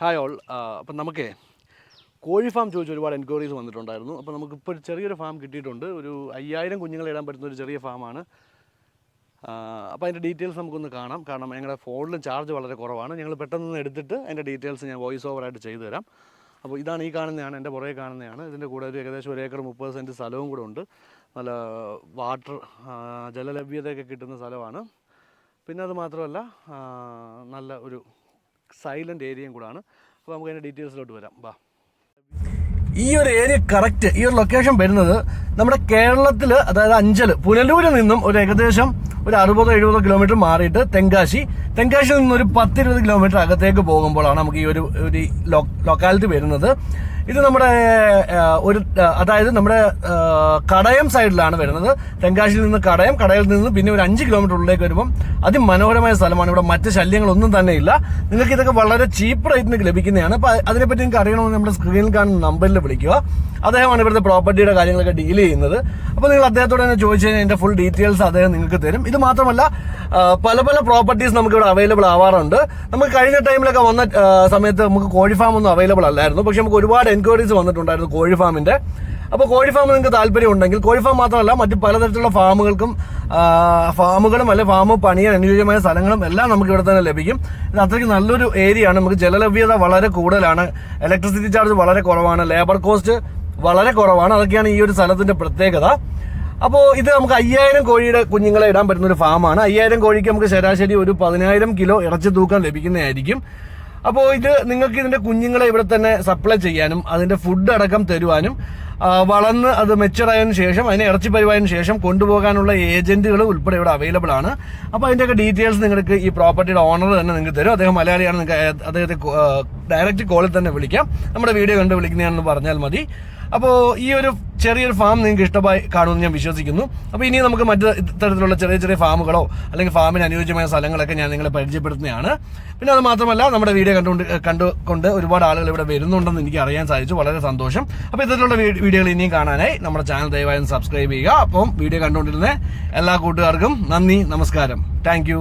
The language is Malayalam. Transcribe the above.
ഹായ് ഓൾ അപ്പം നമുക്കേ കോഴി ഫാം ചോദിച്ച ഒരുപാട് എൻക്വയറീസ് വന്നിട്ടുണ്ടായിരുന്നു. അപ്പോൾ നമുക്കിപ്പോൾ ഒരു ചെറിയൊരു ഫാം കിട്ടിയിട്ടുണ്ട്. ഒരു അയ്യായിരം കുഞ്ഞുങ്ങളെ ഇടാൻ പറ്റുന്ന ഒരു ചെറിയ ഫാമാണ് അപ്പോൾ അതിന്റെ ഡീറ്റെയിൽസ് നമുക്കൊന്ന് കാണാം. കാരണം ഞങ്ങളുടെ ഫോണിലും ചാർജ് വളരെ കുറവാണ്. ഞങ്ങൾ പെട്ടെന്ന് എടുത്തിട്ട് അതിന്റെ ഡീറ്റെയിൽസ് ഞാൻ വോയിസ് ഓവറായിട്ട് ചെയ്തു തരാം. അപ്പോൾ ഇതാണ് ഈ കാണുന്നതാണ്. എന്റെ പുറകെ കാണുന്നതാണ്. ഇതിന്റെ കൂടെ ഒരു ഏകദേശം ഒരു ഏക്കർ മുപ്പത് സെന്റ് സ്ഥലവും കൂടെ ഉണ്ട്. നല്ല വാട്ടർ ജലലഭ്യതയൊക്കെ കിട്ടുന്ന സ്ഥലമാണ്. പിന്നെ അത് മാത്രമല്ല നല്ല ഒരു സൈലന്റ് ഏരിയയും കൂടാണ്. അപ്പോൾ നമുക്ക് അതിന്റെ ഡീറ്റെയിൽസിലോട്ട് വരാം. വാ ഈ ഒരു ഏരിയ കറക്റ്റ് ഈ ഒരു ലൊക്കേഷൻ വരുന്നത് നമ്മുടെ കേരളത്തിൽ അതായത് അഞ്ചൽ പുനലൂരിൽ നിന്നും ഒരു ഏകദേശം ഒരു അറുപതോ എഴുപതോ കിലോമീറ്റർ മാറിയിട്ട് തെങ്കാശി. തെങ്കാശിയിൽ നിന്ന് ഒരു പത്തിരുപത് കിലോമീറ്റർ അകത്തേക്ക് പോകുമ്പോഴാണ് നമുക്ക് ഈ ഒരു ഒരു ലൊക്കാലിറ്റി വരുന്നത്. ഇത് നമ്മുടെ ഒരു അതായത് നമ്മുടെ കടയം സൈഡിലാണ് വരുന്നത്. തെങ്കാശിയിൽ നിന്ന് കടയം കടയിൽ നിന്ന് പിന്നെ ഒരു അഞ്ച് കിലോമീറ്റർ ഉള്ളിലേക്ക് വരുമ്പം അതിമനോഹരമായ സ്ഥലമാണ്. ഇവിടെ മറ്റ് ശല്യങ്ങളൊന്നും തന്നെ ഇല്ല. നിങ്ങൾക്ക് ഇതൊക്കെ വളരെ ചീപ്പ് റേറ്റിന് ലഭിക്കുന്നതാണ്. അപ്പോൾ അതിനെപ്പറ്റി നിങ്ങൾക്ക് അറിയണമെന്ന് നമ്മുടെ സ്ക്രീനിൽ കാണുന്ന നമ്പറിൽ വിളിക്കുക. അദ്ദേഹമാണ് ഇവിടുത്തെ പ്രോപ്പർട്ടിയുടെ കാര്യങ്ങളൊക്കെ ഡീൽ ചെയ്യുന്നത്. അപ്പോൾ നിങ്ങൾ അദ്ദേഹത്തോട് തന്നെ ചോദിച്ചു കഴിഞ്ഞാൽ അതിന്റെ ഫുൾ ഡീറ്റെയിൽസ് അദ്ദേഹം നിങ്ങൾക്ക് തരും. ഇത് മാത്രമല്ല പല പല പ്രോപ്പർട്ടീസ് നമുക്ക് ഇവിടെ അവൈലബിൾ ആവാറുണ്ട്. നമുക്ക് കഴിഞ്ഞ ടൈമിലൊക്കെ വന്ന സമയത്ത് നമുക്ക് കോഴി ഫാം ഒന്നും അവൈലബിൾ അല്ലായിരുന്നു. പക്ഷെ നമുക്ക് ഒരുപാട് എൻക്വയറീസ് വന്നിട്ടുണ്ടായിരുന്നു കോഴി ഫാമിന്റെ അപ്പോൾ കോഴി ഫാം നിങ്ങൾക്ക് താല്പര്യം ഉണ്ടെങ്കിൽ കോഴി ഫാം മാത്രമല്ല മറ്റ് പലതരത്തിലുള്ള ഫാമുകൾക്കും ഫാമുകളും അല്ലെ ഫാം പണിയാൻ അനുയോജ്യമായ സ്ഥലങ്ങളും എല്ലാം നമുക്ക് ഇവിടെ തന്നെ ലഭിക്കും. ഇത് അത്രയ്ക്ക് നല്ലൊരു ഏരിയ ആണ്. നമുക്ക് ജലലഭ്യത വളരെ കൂടുതലാണ്. ഇലക്ട്രിസിറ്റി ചാർജ് വളരെ കുറവാണ്. ലേബർ കോസ്റ്റ് വളരെ കുറവാണ്. അതൊക്കെയാണ് ഈ ഒരു സ്ഥലത്തിന്റെ പ്രത്യേകത. അപ്പോൾ ഇത് നമുക്ക് അയ്യായിരം കോഴിയുടെ കുഞ്ഞുങ്ങളെ ഇടാൻ പറ്റുന്ന ഒരു ഫാമാണ്. അയ്യായിരം കോഴിക്ക് നമുക്ക് ശരാശരി ഒരു പതിനായിരം കിലോ ഇറച്ചി തൂക്കം ലഭിക്കുന്നതായിരിക്കും. അപ്പോൾ ഇത് നിങ്ങൾക്ക് ഇതിന്റെ കുഞ്ഞുങ്ങളെ ഇവിടെ തന്നെ സപ്ലൈ ചെയ്യാനും അതിന്റെ ഫുഡ് അടക്കം തരുവാനും വളർന്ന് അത് മെച്ചറായതിനു ശേഷം അതിനെ ഇറച്ചി പരിവായതിനു ശേഷം കൊണ്ടുപോകാനുള്ള ഏജന്റുകൾ ഉൾപ്പെടെ ഇവിടെ അവൈലബിൾ ആണ്. അപ്പോൾ അതിന്റെയൊക്കെ ഡീറ്റെയിൽസ് നിങ്ങൾക്ക് ഈ പ്രോപ്പർട്ടിയുടെ ഓണർ തന്നെ നിങ്ങൾക്ക് തരും. അദ്ദേഹം മലയാളിയാണ്. നിങ്ങൾക്ക് അദ്ദേഹത്തെ ഡയറക്റ്റ് കോളിൽ തന്നെ വിളിക്കാം. നമ്മുടെ വീഡിയോ കണ്ട് വിളിക്കുന്നതാണെന്ന് പറഞ്ഞാൽ മതി. അപ്പോൾ ഈ ഒരു ചെറിയൊരു ഫാം നിങ്ങൾക്ക് ഇഷ്ടമായി കാണുമെന്ന് ഞാൻ വിശ്വസിക്കുന്നു. അപ്പോൾ ഇനി നമുക്ക് മറ്റ് തരത്തിലുള്ള ചെറിയ ചെറിയ ഫാമുകളോ അല്ലെങ്കിൽ ഫാമിന് അനുയോജ്യമായ സ്ഥലങ്ങളൊക്കെ ഞാൻ നിങ്ങളെ പരിചയപ്പെടുത്തുന്നതാണ്. പിന്നെ അത് മാത്രമല്ല നമ്മുടെ വീഡിയോ കണ്ടുകൊണ്ട് കണ്ടുകൊണ്ട് ഒരുപാട് ആളുകൾ ഇവിടെ വരുന്നുണ്ടെന്ന് എനിക്ക് അറിയാൻ സാധിച്ചു. വളരെ സന്തോഷം. അപ്പോൾ ഇത്തരത്തിലുള്ള വീഡിയോകൾ ഇനിയും കാണാനായി നമ്മുടെ ചാനൽ ദയവായി സബ്സ്ക്രൈബ് ചെയ്യുക. അപ്പം വീഡിയോ കണ്ടുകൊണ്ടിരുന്ന എല്ലാ കൂട്ടുകാർക്കും നന്ദി നമസ്കാരം. താങ്ക്